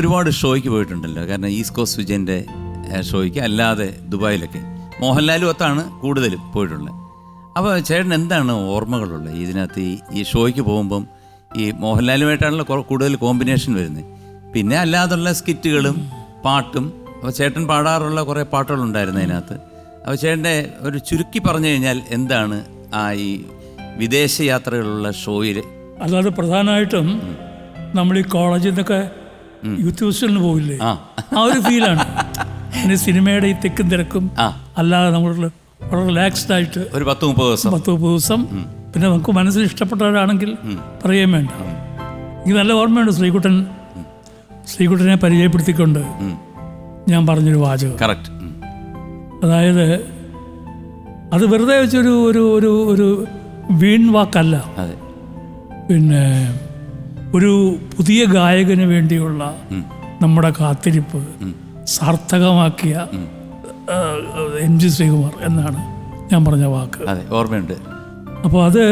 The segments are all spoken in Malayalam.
ഒരുപാട് ഷോയ്ക്ക് പോയിട്ടുണ്ടല്ലോ. കാരണം ഈസ്റ്റ് കോസ്റ്റ് വിജയന്റെ ഷോയ്ക്ക് അല്ലാതെ ദുബായിലൊക്കെ. മോഹൻലാലും ഒത്താണ് കൂടുതലും പോയിട്ടുള്ളത്. അപ്പോൾ ചേട്ടൻ എന്താണ് ഓർമ്മകളുള്ളത്? ഇതിനകത്ത് ഈ ഈ ഷോയ്ക്ക് പോകുമ്പം ഈ മോഹൻലാലുമായിട്ടാണല്ലോ കൂടുതൽ കോമ്പിനേഷൻ വരുന്നത്. പിന്നെ അല്ലാതുള്ള സ്കിറ്റുകളും പാട്ടും അപ്പോൾ ചേട്ടൻ പാടാറുള്ള കുറേ പാട്ടുകളുണ്ടായിരുന്നു അതിനകത്ത്. അപ്പോൾ ചേട്ടന്റെ ഒരു ചുരുക്കി പറഞ്ഞു കഴിഞ്ഞാൽ എന്താണ് ആ ഈ വിദേശ യാത്രകളുള്ള ഷോയിൽ അല്ലാതെ പ്രധാനമായിട്ടും നമ്മൾ ഈ കോളേജിൽ നിന്നൊക്കെ യൂത്ത് ഫെസ്റ്റിവലിന് പോയില്ലേ ആ. ഒരു ഫീലാണ്. പിന്നെ സിനിമയുടെ ഈ തെക്കും തിരക്കും അല്ലാതെ നമ്മൾ വളരെ റിലാക്സ്ഡ് ആയിട്ട് ഒരു പത്ത് മുപ്പത് ദിവസം. പത്ത് മുപ്പത് ദിവസം. പിന്നെ നമുക്ക് മനസ്സിൽ ഇഷ്ടപ്പെട്ടവരാണെങ്കിൽ പറയുകയും വേണ്ട. എനിക്ക് നല്ല ഓർമ്മയുണ്ട് ശ്രീകുട്ടൻ. ശ്രീകുട്ടനെ പരിചയപ്പെടുത്തിക്കൊണ്ട് ഞാൻ പറഞ്ഞൊരു വാചകം. കറക്റ്റ് അതായത് അത് വെറുതെ വെച്ചൊരു ഒരു ഒരു ഒരു വീൺ വാക്കല്ല. പിന്നെ ഒരു പുതിയ ഗായകന് വേണ്ടിയുള്ള നമ്മുടെ കാത്തിരിപ്പ് സാർത്ഥകമാക്കിയ എം ജി ശ്രീകുമാർ എന്നാണ് ഞാൻ പറഞ്ഞ വാക്ക്. അതെ ഓർമ്മയുണ്ട്. അപ്പോൾ അത്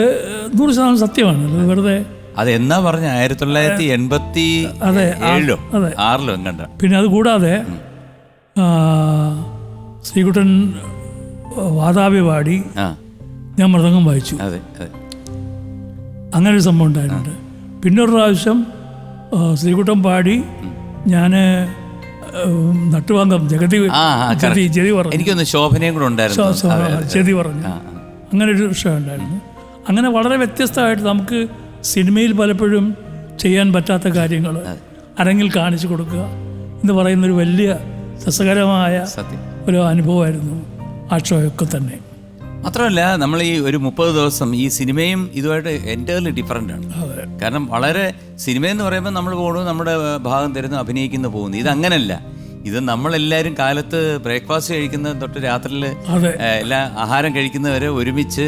നൂറ് ശതമാനം സത്യമാണ്. അത് വെറുതെ അത് എന്നാ പറഞ്ഞ ആയിരത്തി തൊള്ളായിരത്തി എൺപത്തി അതെ, ഏഴിലോ അതെ. ആറിലോ എങ്ങണ്ട. പിന്നെ അത് കൂടാതെ ശ്രീകുട്ടൻ വാതാപി പാടി ഞാൻ മൃതംഗം വായിച്ചു. അതെ അതെ. അങ്ങനെ ഒരു സംഭവം ഉണ്ടായിട്ടുണ്ട്. പിന്നെ ഒരു പ്രാവശ്യം ശ്രീകുട്ടം പാടി ഞാൻ നട്ടുവാങ്കം ജഗതി ചെതി പറഞ്ഞു. എനിക്കൊന്ന് ശോഭനയും കൂടെ ഉണ്ടായിരുന്നു. ചെതി പറഞ്ഞു. അങ്ങനെ ഒരു വിഷയം ഉണ്ടായിരുന്നു. അങ്ങനെ വളരെ വ്യത്യസ്തമായിട്ട് നമുക്ക് സിനിമയിൽ പലപ്പോഴും ചെയ്യാൻ പറ്റാത്ത കാര്യങ്ങൾ അരങ്ങിൽ കാണിച്ചു കൊടുക്കുക എന്ന് പറയുന്നൊരു വലിയ രസകരമായ ഒരു അനുഭവമായിരുന്നു ആ ഷോയൊക്കെ തന്നെ. മാത്രമല്ല നമ്മൾ ഈ ഒരു മുപ്പത് ദിവസം ഈ സിനിമയും ഇതുമായിട്ട് എന്റർലി ഡിഫറെന്റ് ആണ്. കാരണം വളരെ സിനിമ എന്ന് പറയുമ്പോൾ നമ്മൾ പോകുന്നു നമ്മുടെ ഭാഗം തരുന്നു അഭിനയിക്കുന്നു പോകുന്നു. ഇതങ്ങനല്ല ഇത് നമ്മളെല്ലാവരും കാലത്ത് ബ്രേക്ക്ഫാസ്റ്റ് കഴിക്കുന്ന തൊട്ട് രാത്രിയിൽ എല്ലാ ആഹാരം കഴിക്കുന്നവരെ ഒരുമിച്ച്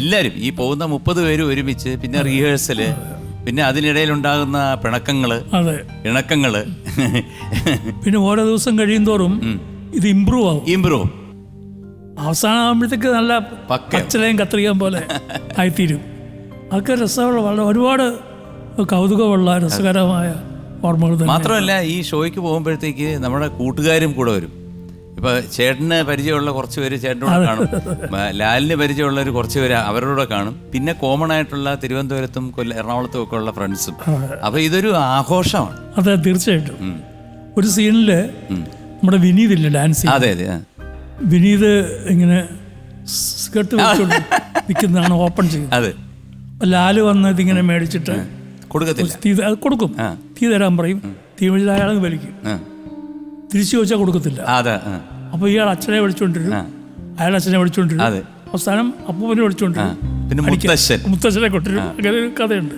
എല്ലാവരും ഈ പോകുന്ന മുപ്പത് പേര് ഒരുമിച്ച് പിന്നെ റിഹേഴ്സൽ പിന്നെ അതിനിടയിൽ ഉണ്ടാകുന്ന പിണക്കങ്ങൾ ഇണക്കങ്ങൾ. പിന്നെ ഓരോ ദിവസം കഴിയും തോറും ഇത് ഇമ്പ്രൂവ് ആവും. ഇമ്പ്രൂവ് അവസാനം ആകുമ്പോഴത്തേക്ക് നല്ല പക്ക കച്ചലയും കത്രികയും പോലെ ആയിത്തീരും. അതൊക്കെ രസമുള്ള വളരെ ഒരുപാട് കൗതുകമുള്ള രസകരമായ ഓർമ്മകൾ മാത്രമല്ല ഈ ഷോയ്ക്ക് പോകുമ്പോഴത്തേക്ക് നമ്മുടെ കൂട്ടുകാരും കൂടെ വരും. ഇപ്പൊ ചേട്ടന് പരിചയമുള്ള കുറച്ച് പേര് ചേട്ടനോട് കാണും. ലാലിന് പരിചയമുള്ളവർ കുറച്ച് പേര് അവരോട് കാണും. പിന്നെ കോമൺ ആയിട്ടുള്ള തിരുവനന്തപുരത്തും കൊല്ല എറണാകുളത്തും ഒക്കെ ഉള്ള ഫ്രണ്ട്സും അപ്പൊ ഇതൊരു ആഘോഷമാണ്. അതെ തീർച്ചയായിട്ടും. ഒരു സീനിൽ നമ്മുടെ വിനീതില്ല ഡാൻസ് അതെ അതെ. വിനീത് ഇങ്ങനെ സ്കേർട്ട് വെച്ചുകൊണ്ട് നിൽക്കുന്നതാണ് ഓപ്പൺ ചെയ്യുന്നത് അതെ. ലാൽ വന്ന് ഇതിങ്ങനെ മേടിച്ചിട്ട് കൊടുക്കത്തില്ല. അത് കൊടുക്കും. തീ തരാൻ പറയും. തീ മേടിച്ച് അയാൾ വലിക്കും. തിരിച്ചു ചോദിച്ചാൽ കൊടുക്കത്തില്ല. അപ്പൊ. അപ്പോൾ ഇയാൾ അച്ഛനെ വിളിച്ചുകൊണ്ടിരും ആ. അയാൾ അച്ഛനെ വിളിച്ചുകൊണ്ടിരും അതെ. അവസാനം അപ്പൂപ്പനെ വിളിച്ചുകൊണ്ടിരും പിന്നെ മുത്തശ്ശൻ. മുത്തച്ഛനെ കൊണ്ടിരും അങ്ങനെ ഒരു കഥയുണ്ട്.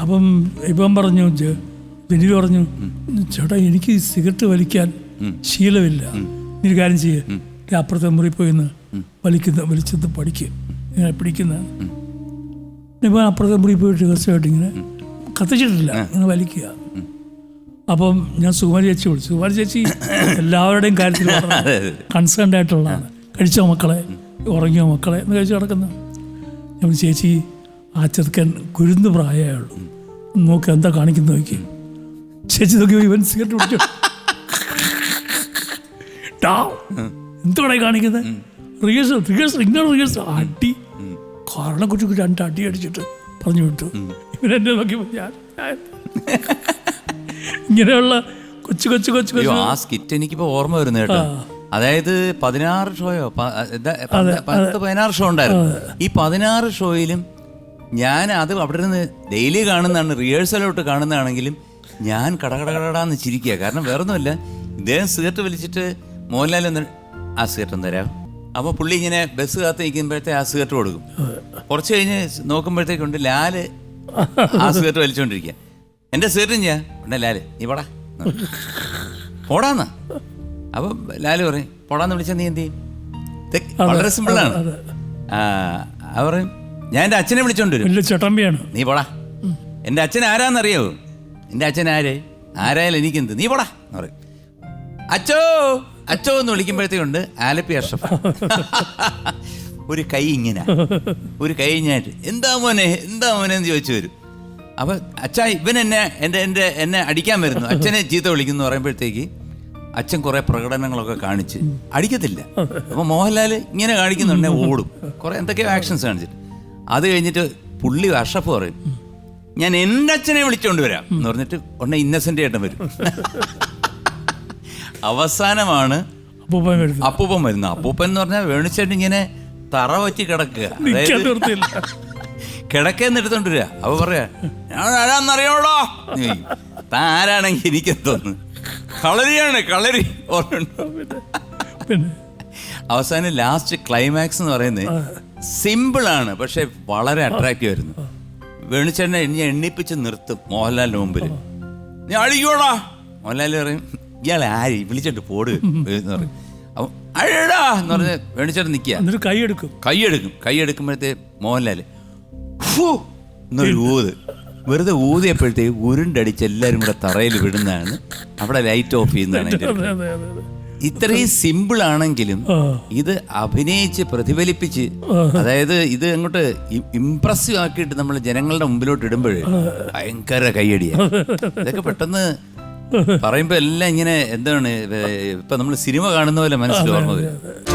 അപ്പം ഇപ്പം പറഞ്ഞു വിനീത് പറഞ്ഞു ചേട്ടാ എനിക്ക് സിഗരറ്റ് വലിക്കാൻ ശീലമില്ല. നീ ഒരു കാര്യം ചെയ്യ്. ദേ അപ്പുറത്തെ മുറി പോയി നിന്ന് വലിക്കുന്ന വലിച്ചത് പഠിക്കുക ഇങ്ങനെ പിടിക്കുന്ന. ഇപ്പം അപ്പുറത്തെ മുറി പോയിട്ട് രഹസ്യമായിട്ട് ഇങ്ങനെ കത്തിച്ചിട്ടില്ല. ഇങ്ങനെ വലിക്കുക. അപ്പം ഞാൻ സുകുമാരി ചേച്ചി വിളിച്ചു. സുകുമാരി ചേച്ചി എല്ലാവരുടെയും കാര്യത്തിൽ കൺസേൺഡ് ആയിട്ടുള്ളതാണ്. കഴിച്ചോ മക്കളെ? ഉറങ്ങിയോ മക്കളെ? എന്ന് കഴിച്ചു കിടക്കുന്ന ഞാൻ ചേച്ചി ആ ചെറുക്കൻ കുരുന്ന് പ്രായമുള്ളൂ നോക്ക് എന്താ കാണിക്കുന്ന നോക്കി. ചേച്ചി നോക്കി ഇവൻ സിഗരറ്റ് പിടിച്ചു എന്താണ് കാണിക്കുന്നത് റിഹേഴ്സൽ റിഹേഴ്സൽ ഇങ്ങനെ റിഹേഴ്സൽ. അടി. കാരണം കുറിച്ച് രണ്ട് അടി അടിച്ചിട്ട് പറഞ്ഞു വിട്ടു. ഇവരെന്നെ നോക്കി ഞാൻ ഇങ്ങനെയുള്ള കൊച്ചു കൊച്ചു കൊച്ചു കൊച്ചു. ആ സ്കിറ്റ് എനിക്കിപ്പോ ഓർമ്മ വരുന്നു കേട്ടോ. അതായത് പതിനാറ് ഷോയോ? പത്ത് പതിനാറ് ഷോ ഉണ്ടായിരുന്നു. ഈ പതിനാറ് ഷോയിലും ഞാൻ അത് അവിടെ നിന്ന് ഡെയിലി കാണുന്നതാണ് റിഹേഴ്സലോട്ട് കാണുന്നതാണെങ്കിലും ഞാൻ കടകടകടാന്ന് ചിരിക്കുക. കാരണം വേറൊന്നുമില്ല ഇദ്ദേഹം സിഗരറ്റ് വലിച്ചിട്ട് മോഹൻലാൽ ഒന്ന് ആ സിഗരറ്റ് ഒന്ന് തരാം അപ്പോൾ പുള്ളി ഇങ്ങനെ ബസ് കാത്ത് നിൽക്കുമ്പോഴത്തെ ആ സിഗരറ്റ് കൊടുക്കും. കുറച്ച് കഴിഞ്ഞ് നോക്കുമ്പോഴത്തേക്കുണ്ട് ലാൽ ആ സിഗരറ്റ് വലിച്ചുകൊണ്ടിരിക്കുക എന്റെ സിഗരറ്റ് ഞാൻ ഉണ്ട് ലാൽ? നീ പോടാ. പോടാന്നാ. അപ്പം ലാൽ പറയും പോടാന്ന് വിളിച്ചാൽ നീ എന്ത് ചെയ്യും? വളരെ സിമ്പിളാണ് ആ അവ പറയും ഞാൻ എന്റെ അച്ഛനെ വിളിച്ചോണ്ട് വരും. നീ പോടാ. എന്റെ അച്ഛൻ ആരാന്നറിയോ? എന്റെ അച്ഛൻ ആര്? ആരായാലും എനിക്കെന്ത്? നീ പോടാ. എന്ന് പറയും. അച്ചോ! അച്ചോ എന്ന് വിളിക്കുമ്പോഴത്തേക്കുണ്ട് ആലപ്പി അഷഫ് ഒരു കൈ ഇങ്ങനെ. ഒരു കൈ ഇങ്ങനായിട്ട്. എന്താ മോനെ? എന്താ മോനെ? എന്ന് ചോദിച്ചു വരും. അപ്പൊ അച്ഛാ ഇവൻ എന്നെ എന്റെ എന്റെ എന്നെ അടിക്കാൻ വരുന്നു. അച്ഛനെ ചീത്ത വിളിക്കുന്നു പറയുമ്പോഴത്തേക്ക് അച്ഛൻ കുറെ പ്രകടനങ്ങളൊക്കെ കാണിച്ച് അടിക്കത്തില്ല. അപ്പൊ മോഹൻലാൽ ഇങ്ങനെ കാണിക്കുന്നുണ്ടെ ഓടും. കുറെ എന്തൊക്കെയോ ആക്ഷൻസ് കാണിച്ചിട്ട്. അത് കഴിഞ്ഞിട്ട് പുള്ളി അഷഫ് പറയും ഞാൻ എന്റെ അച്ഛനെ വിളിച്ചോണ്ട് വരാം. എന്ന് പറഞ്ഞിട്ട് ഉടനെ ഇന്നസെന്റ് ഏട്ടൻ വരും. അവസാനമാണ് അപ്പൂപ്പൻ വരുന്നത്. അപ്പൂപ്പൻ വരുന്നത്. അപ്പൂപ്പൻ എന്ന് പറഞ്ഞാൽ വേണിച്ചേട്ടൻ ഇങ്ങനെ തറ വച്ച് കിടക്കുക. അതായത് കിടക്കേന്ന് എടുത്തോണ്ട് വരിക. അപ്പൊ പറയാ ഞാൻ ആരാന്നറിയോളോ താൻ ആരാണെങ്കിൽ എനിക്ക് തോന്നുന്നു കളരിയാണ് കളരി. അവസാനം ലാസ്റ്റ് ക്ലൈമാക്സ് എന്ന് പറയുന്നത് സിമ്പിൾ ആണ് പക്ഷെ വളരെ അട്രാക്റ്റീവ് ആയിരുന്നു. വേണിച്ചേട്ടനെ എന്നെ എണ്ണിപ്പിച്ച് നിർത്തും മോഹൻലാലിന് മുമ്പിൽ നീ അടിക്കോടാ മോഹൻലാൽ പറയും ഇയാളെ ആര്? വിളിച്ചിട്ട് പോട്. എന്ന് പറയും. അപ്പൊ അഴടാ എന്ന് പറഞ്ഞ് വേണിച്ചേട്ടൻ നിൽക്കുക എന്നിട്ട് കൈയെടുക്കും. കൈയെടുക്കും. കൈയെടുക്കുമ്പോഴത്തെ മോഹൻലാൽ ഫു എന്നൊരു ഊത്. വെറുതെ ഊതിയപ്പോഴത്തേക്ക് ഉരുണ്ടടിച്ച് എല്ലാവരും കൂടെ തറയിൽ വിടുന്നതാണ് അവിടെ ലൈറ്റ് ഓഫ് ചെയ്യുന്നതാണ് ഇത്രയും സിമ്പിൾ ആണെങ്കിലും. ഇത് അഭിനയിച്ച് പ്രതിഫലിപ്പിച്ച് അതായത് ഇത് അങ്ങോട്ട് ഇംപ്രസീവ് ആക്കിയിട്ട് നമ്മൾ ജനങ്ങളുടെ മുമ്പിലോട്ട് ഇടുമ്പോൾ ഭയങ്കര കയ്യടിയാണ് ഇതൊക്കെ പെട്ടെന്ന് പറയുമ്പോൾ എല്ലാം ഇങ്ങനെ എന്താണ് ഇപ്പൊ നമ്മൾ സിനിമ കാണുന്ന പോലെ മനസ്സിൽ ഓർമ്മ വരും